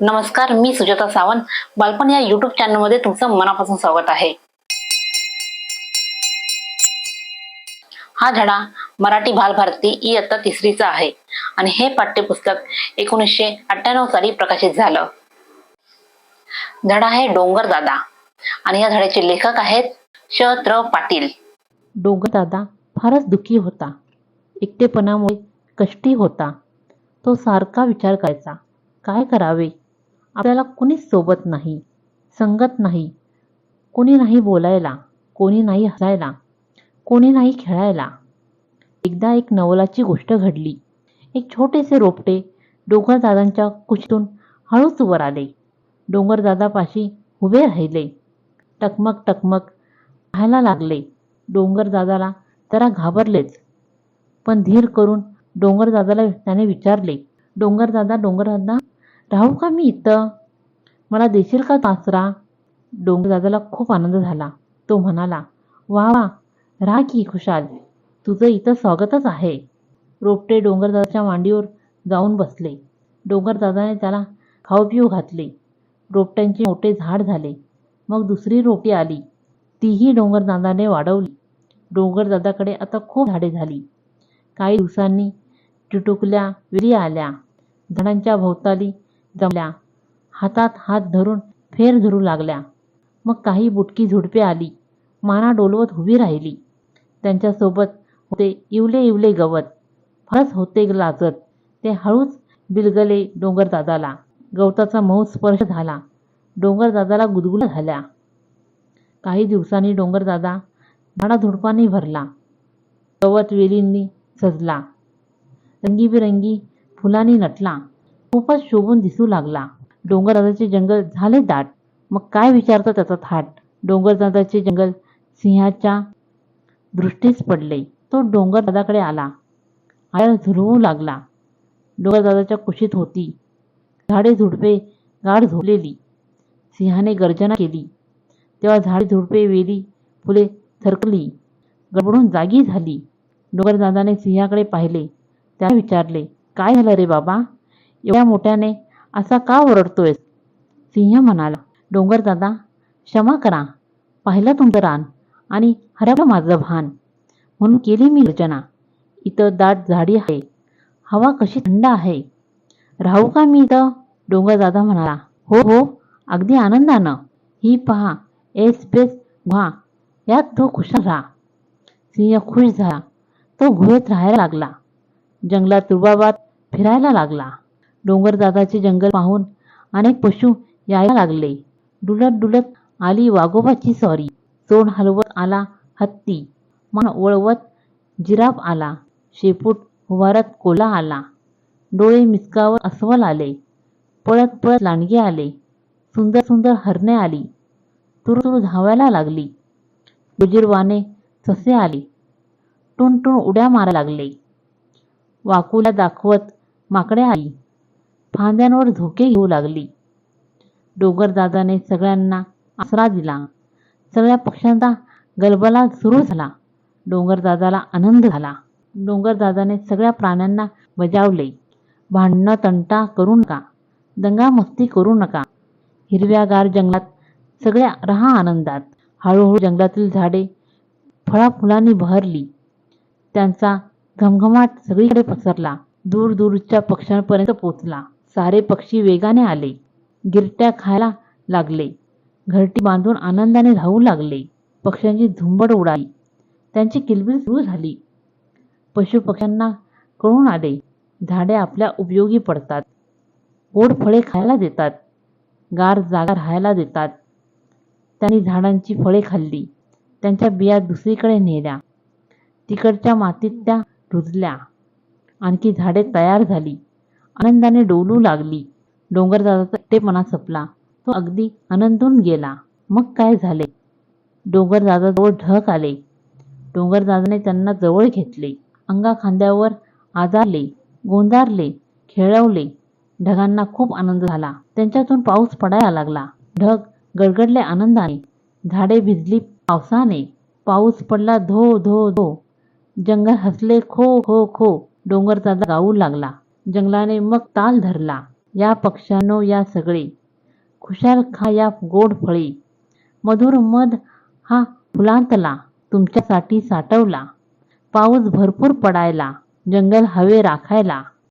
नमस्कार मी सुजाता सावंत. बालपण या युट्यूब चॅनलमध्ये तुमचं मनापासून स्वागत आहे. हा धडा मराठी बालभारती इयत्ता तिसरीचा आहे. आणि हे पाठ्यपुस्तक एकोणीसशे अठ्ठ्याण्णव साली प्रकाशित झालं. धडा आहे डोंगर दादा. आणि या धड्याचे लेखक आहेत शत्र पाटील. पाटील डोंगरदादा फारच दुःखी होता. एकटेपणामुळे कष्टी होता. तो सारखा विचार करायचा. काय करावे? आपल्याला कुणीच सोबत नाही संगत नाही कोणी नाही बोलायला कोणी नाही हसायला कोणी नाही खेळायला. एकदा एक नवलाची गोष्ट घडली. एक छोटेसे रोपटे डोंगरदादांच्या कुशीतून हळूच वर आले. डोंगरदादापाशी उभे राहिले. टकमक टकमक पाहायला लागले. डोंगरदादाला जरा घाबरलेच. पण धीर करून डोंगरदादाला त्याने विचारले डोंगरदादा डोंगरदादा राहू का मी इथं? मला देशील का आसरा डोंगरदादाला खूप आनंद झाला. तो म्हणाला वा वा राहा की खुशाल. तुझं इथं स्वागतच आहे. रोपटे डोंगरदादाच्या मांडीवर जाऊन बसले. डोंगरदादाने त्याला खाऊ पिऊ घातले. रोपट्यांचे मोठे झाड झाले. मग दुसरी रोपटी आली. तीही डोंगरदादाने वाढवली. डोंगरदादाकडे आता खूप झाडे झाली. काही दिवसांनी टिटुकल्या विरी आल्या. झाडांच्या भोवताली जमल्या. हातात हात धरून फेर धरू लागल्या. मग काही बुटकी झुडपे आली. माना डोलवत उभी राहिली. त्यांच्यासोबत होते इवले इवले गवत. फारच होते लाजत. ते हळूच बिलगले डोंगरदादाला गवताचा मऊ स्पर्श झाला. डोंगरदादाला गुदगुल्या झाल्या. काही दिवसांनी डोंगरदादा झाडाझुडपांनी भरला. गवत वेलींनी सजला. रंगीबिरंगी फुलांनी नटला. खूपच शोभून दिसू लागला. डोंगरदादाचे जंगल झाले दाट. मग काय विचारतं त्याचा थाट? डोंगरदादाचे जंगल सिंहाच्या दृष्टीस पडले. तो डोंगरदादाकडे आला. आया झुरवू लागला. डोंगरदादाच्या कुशीत होती. झाडे झुडपे गाढ झोपलेली. सिंहाने गर्जना केली. तेव्हा झाडे झुडपे वेली फुले थरकली. गडबडून जागी झाली. डोंगरदादाने सिंहाकडे पाहिले. त्याला विचारले काय झालं रे बाबा? एवढ्या मोठ्याने असा का ओरडतोयस? सिंह म्हणाला डोंगरदादा क्षमा करा. पाहिलं तुमचं रान आणि हरवलं माझं भान. म्हणून केली मी रचना इथं दाट झाडी आहे. हवा कशी थंड आहे. राहू का मी इथं? डोंगरदादा म्हणाला हो हो अगदी आनंदानं. ही पहा एस बेस गुहा. यात तो खुशाल राहा. सिंह खुश झाला. तो गुहेत राहायला लागला. जंगलात रुबाबात फिरायला लागला. डोंगरदादाचे जंगल पाहून अनेक पशु यायला लागले. डुलत डुलत आली वाघोबाची सॉरी तोंड हलवत आला हत्ती. मान वळवत जिराफ आला. शेपूट हुवारत कोला आला. डोळे मिसकावर अस्वल आले. पळत पळत लांडगे आले. सुंदर सुंदर हरणे आली. तुरुतुरु धावायला लागली. गुजीरवाने ससे आले. टुनटुन उड्या मारायला लागले. वाकूला दाखवत माकडे आली. फांद्यांवर झोके घेऊ लागली. डोंगरदादाने सगळ्यांना आसरा दिला. सगळ्या पक्ष्यांचा गलबला सुरू झाला. डोंगरदादाला आनंद झाला. डोंगरदादाने सगळ्या प्राण्यांना बजावले. भांडणं तंटा करू नका. दंगामस्ती करू नका. हिरव्यागार जंगलात सगळ्या रहा आनंदात. हळूहळू जंगलातील झाडे फळाफुलांनी बहरली. त्यांचा घमघमाट सगळीकडे पसरला. दूर दूरच्या पक्ष्यांपर्यंत पोचला. सारे पक्षी वेगाने आले. गिरट्या खायला लागले. घरटी बांधून आनंदाने राहू लागले. पक्ष्यांची झुंबड उडाली. त्यांची किलबिल सुरू झाली. पशुपक्ष्यांना कळून आले झाडे आपल्या उपयोगी पडतात. गोड फळे खायला देतात. गार जागा राहायला देतात. त्यांनी झाडांची फळे खाल्ली. त्यांच्या बिया दुसरीकडे नेल्या. तिकडच्या मातीत त्या रुजल्या. आणखी झाडे तयार झाली. आनंदाने डोलू लागली. डोंगरदादाचा एकटेपणा संपला. तो अगदी आनंदून गेला. मग काय झाले? डोंगरदादाजवळ ढग आले. डोंगरदादाने त्यांना जवळ घेतले. अंगा खांद्यावर आजारले गोंधारले खेळवले. ढगांना खूप आनंद झाला. त्यांच्यातून पाऊस पडायला लागला. ढग गडगडले आनंदाने. झाडे भिजली पावसाने. पाऊस पडला धो धो धो. जंगल हसले खो खो खो. डोंगरदादा गाऊ लागला. जंगलाने मग ताल धरला. या पक्ष्यानो या सगळे. खुशाल खा या गोड फळी. मधुर मध हा फुलांतला तुमच्यासाठी साठवला. पाऊस भरपूर पडायला जंगल हवे राखायला.